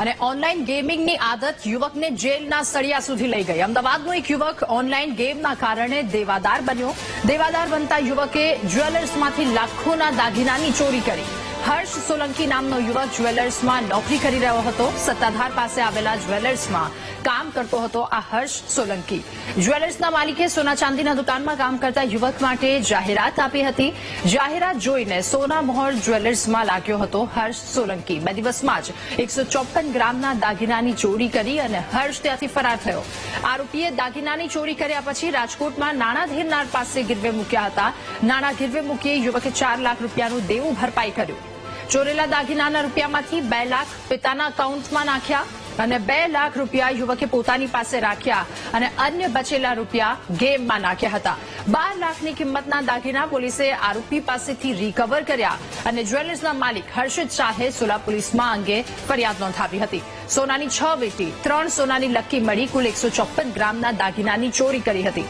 અને ઓનલાઈન ગેમિંગની આદત યુવકને જેલના સળિયા સુધી લઈ ગઈ. અમદાવાદનો એક યુવક ઓનલાઈન ગેમના કારણે દેવાદાર બન્યો. દેવાદાર બનતા યુવકે જ્વેલર્સમાંથી લાખોના દાગીનાની ચોરી કરી. હર્ષ સોલંકી નામનો યુવક જ્વેલર્સમાં નોકરી કરી રહ્યો હતો. સત્તાધાર પાસે આવેલા જ્વેલર્સમાં કામ કરતો હતો આ હર્ષ સોલંકી. જ્વેલર્સના માલિકે સોના ચાંદીના દુકાનમાં કામ કરતા યુવક માટે જાહેરાત આપી હતી. જાહેરાત જોઈને સોના મોહર જ્વેલર્સમાં લાગ્યો હતો હર્ષ સોલંકી. બે દિવસમાં જ એકસો ગ્રામના દાગીનાની ચોરી કરી અને હર્ષ ત્યાંથી ફરાર થયો. આરોપીએ દાગીનાની ચોરી કર્યા પછી રાજકોટમાં નાણાં ધીરનાર પાસે ગીરવે મૂક્યા હતા. નાણાં ગીરવે મૂકી યુવકે ચાર લાખ રૂપિયાનું દેવું ભરપાઈ કર્યું. ચોરેલા દાગીનાના રૂપિયામાંથી બે લાખ પિતાના એકાઉન્ટમાં નાખ્યા. અને બે લાખ રૂપિયા યુવકે પોતાની પાસે રાખ્યા અને અન્ય બચેલા રૂપિયા ગેમમાં નાખ્યા હતા. બાર લાખની કિંમતના દાગીના પોલીસે આરોપી પાસેથી રિકવર કર્યા અને જ્વેલર્સના માલિક હર્ષિત શાહે સોલા પોલીસમાં અંગે ફરિયાદ નોંધાવી હતી. સોનાની છ વીટી, ત્રણ સોનાની લક્કી મળી, કુલ એકસો ચોપન ગ્રામના દાગીનાની ચોરી કરી હતી.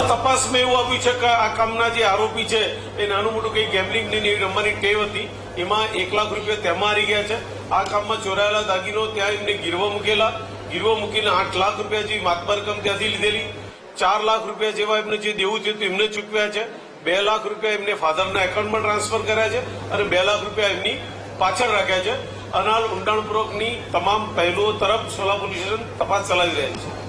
તપાસમાં એવું આવ્યું છે કે આ કામના જે આરોપી છે, એ નાનું મોટું કઈ ગેમલિંગની રમવાની ટેવ હતી. એમાં એક લાખ રૂપિયા તેમાં હારી ગયા છે. આ કામમાં ચોરાયેલા દાગીનો ત્યાં એમને ગીરવો મૂકેલા. ગીરવો મૂકીને આઠ લાખ રૂપિયા જેવી માતબર રકમ ત્યાંથી લીધેલી. ચાર લાખ રૂપિયા જેવા એમને જે દેવું છે એમને ચૂકવ્યા છે. બે લાખ રૂપિયા એમને ફાધરના એકાઉન્ટમાં ટ્રાન્સફર કર્યા છે અને બે લાખ રૂપિયા એમની પાછળ રાખ્યા છે. અનાલ ઊંડાણપૂર્વકની તમામ પહેલુઓ તરફ સોલા પોલીસ સ્ટેશન તપાસ ચલાવી રહ્યા છે.